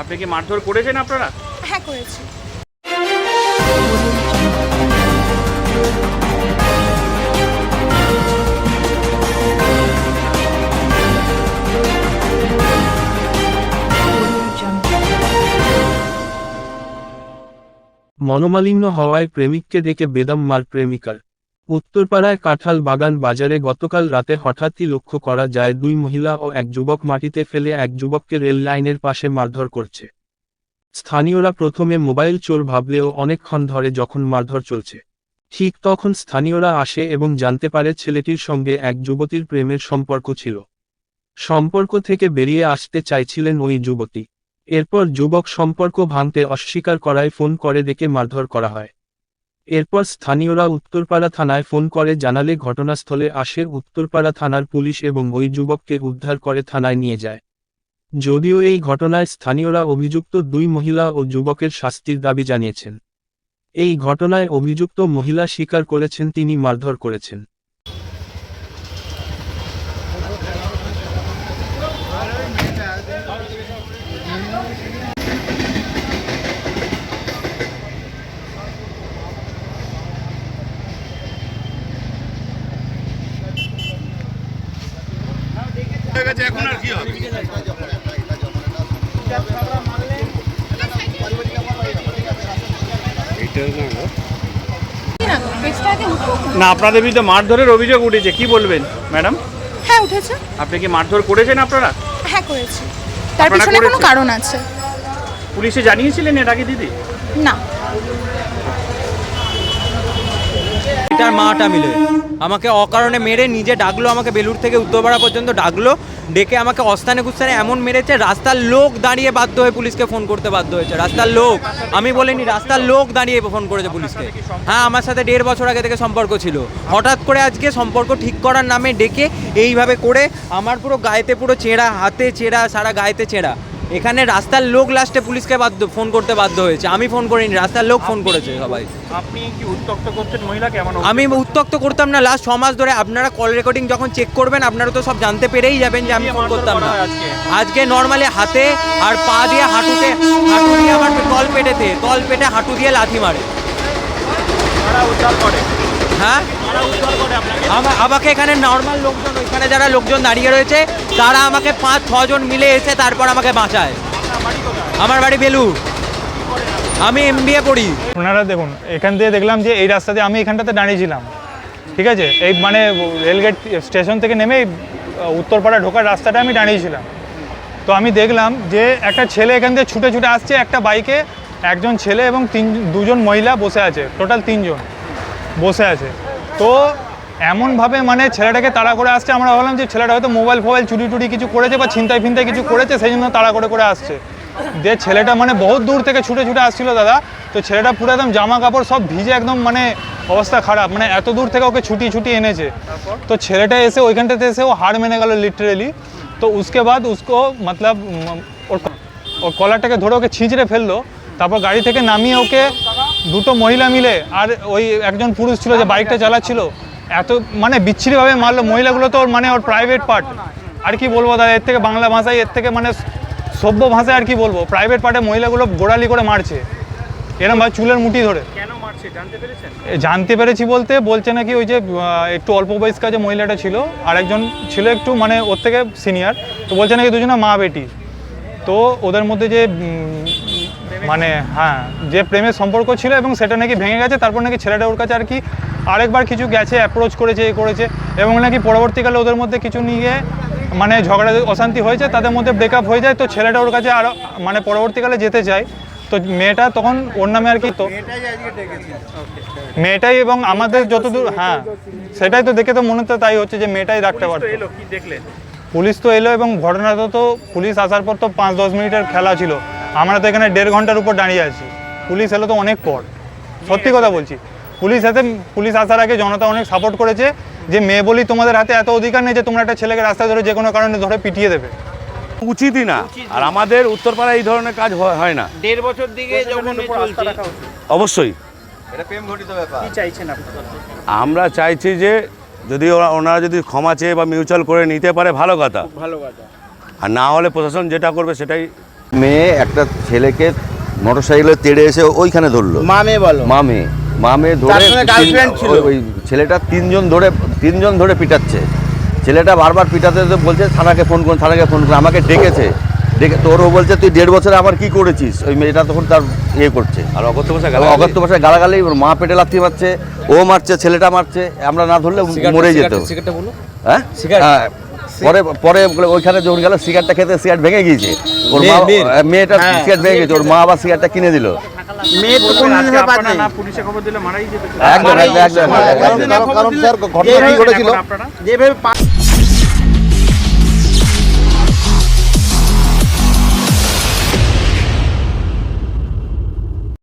আপনি কি মারধর করেছেন আপনারা? হ্যাঁ করেছি। মনোমালিন্য হওয়ায় প্রেমিককে ডেকে বেদম মার প্রেমিকার। উত্তরপাড়ায় কাঁঠাল বাগান বাজারে গতকাল রাতে হঠাৎই লক্ষ্য করা যায় দুই মহিলা ও এক যুবক মাটিতে ফেলে এক যুবককে রেল লাইনের পাশে মারধর করছে। স্থানীয়রা প্রথমে মোবাইল চোর ভাবলেও অনেকক্ষণ ধরে যখন মারধর চলছে। ঠিক তখন স্থানীয়রা আসে এবং জানতে পারে ছেলেটির সঙ্গে এক যুবতীর প্রেমের সম্পর্ক ছিল। সম্পর্ক থেকে বেরিয়ে আসতে চাইছিলেন ওই যুবতী। এরপর যুবক সম্পর্ক ভাঙতে অস্বীকার করায় ফোন করে ডেকে মারধর করা হয়। এরপর স্থানীয়রা উত্তরপাড়া থানায় ফোন করে জানালে ঘটনাস্থলে আসে উত্তরপাড়া থানার পুলিশ এবং ওই যুবককে উদ্ধার করে থানায় নিয়ে যায়। যদিও এই ঘটনায় স্থানীয়রা অভিযুক্ত দুই মহিলা ও যুবকের শাস্তির দাবি জানিয়েছেন। এই ঘটনায় অভিযুক্ত মহিলা স্বীকার করেছেন, তিনি মারধর করেছেন। গেছে এখন আর কি হবে? না আপনাদের বিরুদ্ধে মারধরের অভিযোগ উঠেছে কি বলবেন ম্যাডাম? হ্যাঁ উঠেছে। আপনি কি মারধর করেছেন আপনারা? হ্যাঁ করেছি। তার পিছনে কোনো কারণ আছে। পুলিশে জানিয়েছিলেন এর আগে দিদি? না। এটার মাটা মিলে। আমাকে অকারণে মেরে নিজে ডাকলো, আমাকে বেলুর থেকে উত্তরপাড়া পর্যন্ত ডাকলো। ডেকে আমাকে অস্থানে কুস্থানে এমন মেরেছে, রাস্তার লোক দাঁড়িয়ে বাধ্য হয়ে পুলিশকে ফোন করতে বাধ্য হয়েছে। রাস্তার লোক, আমি বলিনি, রাস্তার লোক দাঁড়িয়ে ফোন করেছে পুলিশকে। হ্যাঁ আমার সাথে দেড় বছর আগে থেকে সম্পর্ক ছিল। হঠাৎ করে আজকে সম্পর্ক ঠিক করার নামে ডেকে এইভাবে করে আমার পুরো গায়েতে পুরো চেঁড়া হাতে চেঁড়া সারা গায়েতে চেঁড়া এখানে রাস্তার লোক লাস্টে পুলিশকে বাধ্য ফোন করতে বাধ্য হয়েছে। আমি ফোন করিনি রাস্তার লোক ফোন করেছে সবাই। আপনি কি উত্তক্ত করছেন মহিলাকে এমন আমি উত্তক্ত করতাম না লাস্ট ছ মাস ধরে আপনারা কল রেকর্ডিং যখন চেক করবেন আপনারা তো সব জানতে পেরেই যাবেন যে আমি ফোন করতাম না। আজকে? আজকে নর্মালি হাতে আর পা দিয়ে হাঁটুতে হাঁটু দিয়ে আমার তল পেটেতে তল পেটে হাঁটু দিয়ে লাথি মারে। হ্যাঁ? আমাকে এখানে নর্মাল লোকজন, ওইখানে যারা লোকজন দাঁড়িয়ে রয়েছে, তারা আমাকে পাঁচ, ছজন মিলে এসে তারপর আমাকে বাঁচায়। আমার বাড়ি বেলুর আমি এম পড়ি ওনারা দেখুন, এখান থেকে দেখলাম যে এই রাস্তাতে আমি এখানটাতে দাঁড়িয়েছিলাম। ঠিক আছে? এই মানে রেলগেট স্টেশন থেকে নেমে উত্তরপাড়া ঢোকার রাস্তাটা আমি দাঁড়িয়েছিলাম। তো আমি দেখলাম যে একটা ছেলে এখান থেকে ছুটে ছুটে আসছে একটা বাইকে। একজন ছেলে এবং তিন, দুজন মহিলা বসে আছে, টোটাল তিনজন বসে আছে। তো এমনভাবে মানে ছেলেটাকে তাড়া করে আসছে আমরা ভাবলাম যে ছেলেটা হয়তো মোবাইল ফোবাইল চুরি টুরি কিছু করেছে বা ছিনতাই ফিনতাই কিছু করেছে সেই জন্য তাড়া করে করে আসছে। যে ছেলেটা মানে বহুত দূর থেকে ছুটে ছুটে আসছিল দাদা তো ছেলেটা পুরো একদম জামা কাপড় সব ভিজে একদম মানে অবস্থা খারাপ মানে এত দূর থেকে ওকে ছুটি ছুটি এনেছে। তো ছেলেটা এসে ওইখানটাতে এসে ও হাড় মেনে গেল লিটারেলি তো উসকে বাদ উসকো মতলব ওর ওর কলারটাকে ধরে ওকে ছিঁচড়ে ফেলল তারপর গাড়ি থেকে নামিয়ে ওকে দুটো মহিলা মিলে আর ওই একজন পুরুষ ছিল যে বাইকটা চালাচ্ছিল এত মানে বিচ্ছিরিভাবে মারলো। মহিলাগুলো তো ওর মানে ওর প্রাইভেট পার্ট আর কি বলব দাদা এর থেকে বাংলা ভাষায় এর থেকে মানে সভ্য ভাষায় আর কি বলব? প্রাইভেট পার্টে মহিলাগুলো গোড়ালি করে মারছে। এরম ভাই চুলের মুঠি ধরে। জানতে পেরেছি বলতে বলছে নাকি ওই যে একটু অল্প বয়স্কা যে মহিলাটা ছিল আর একজন ছিল একটু মানে ওর থেকে সিনিয়র তো বলছে নাকি দুজনে মা বেটি তো ওদের মধ্যে যে মানে হ্যাঁ যে প্রেমের সম্পর্ক ছিল এবং সেটা নাকি ভেঙে গেছে তারপর নাকি ছেলেটা ওর কাছে আর কি আরেকবার কিছু গেছে অ্যাপ্রোচ করেছে এ করেছে এবং নাকি পরবর্তীকালে ওদের মধ্যে কিছু নিয়ে মানে ঝগড়া অশান্তি হয়েছে তাদের মধ্যে ব্রেকআপ হয়ে যায় তো ছেলেটা ওর কাছে আরও মানে পরবর্তীকালে যেতে চায় তো মেয়েটা তখন ওর নামে আর কি তো মেয়েটাই এবং আমাদের যতদূর হ্যাঁ সেটাই তো দেখে তো মনে তো তাই হচ্ছে যে মেয়েটাই রাখতে পারতো। পুলিশ তো এলো এবং ঘটনাটা তো পুলিশ আসার পর তো পাঁচ দশ মিনিটের খেলা ছিল। আমরা তো এখানে দেড় ঘণ্টার উপর দাঁড়িয়ে আছি। পুলিশ এলো তো অনেক পর। সত্যি কথা বলছি। পুলিশ এতে পুলিশ আসার আগে জনতা অনেক সাপোর্ট করেছে যে মেয়ে বলি তোমাদের হাতে এত অধিকার নেই যে তোমরা একটা ছেলেকে রাস্তায় ধরে যে কোনো কারণে ধরে পিটিয়ে দেবে। উচিতই না। আর আমাদের উত্তরপাড়ায় এই ধরনের কাজ হয়- হয় না। দেড় বছর দিকে যখন অবশ্যই। কি আমরা চাইছি যে যদি ওরা ওনারা যদি ক্ষমা চেয়ে বা মিউচুয়াল করে নিতে পারে ভালো কথা। ভালো কথা। আর না হলে প্রশাসন যেটা করবে সেটাই মেয়ে একটা ছেলেকে মোটরসাইকেলে তেড়ে এসে ওইখানে ধরলো। মা মেয়ে বলো। মা মেয়ে মা মেয়ে ধরে তার সঙ্গে girlfriend তিন- ছিল? ওই- ছেলেটা তিনজন ধরে তিনজন ধরে পিটাচ্ছে। ছেলেটা বারবার পিটাতে বলছে থানাকে ফোন করুন থানাকে ফোন করুন আমাকে ডেকেছে। ডেকে তোর ও বলছে তুই দেড় বছরে আমার কি করেছিস? ওই মেয়েটা তখন তার ইয়ে করছে। আর অগত্য ভাষা অগত্য ভাষায় গালাগালি মা পেটে লাথি মারছে ও মারছে ছেলেটা মারছে। আমরা না ধরলে মরে যেত। হ্যাঁ? হ্যাঁ। পরে পরে বলে ওইখানে যখন গেল সিগারেটটা খেতে সিগারেট ভেঙে গিয়েছে। ওর মা মেয়েটা সিগারেট ভেঙে গেছে ওর মা আবার সিগারেটটা কিনে দিল। যেভাবে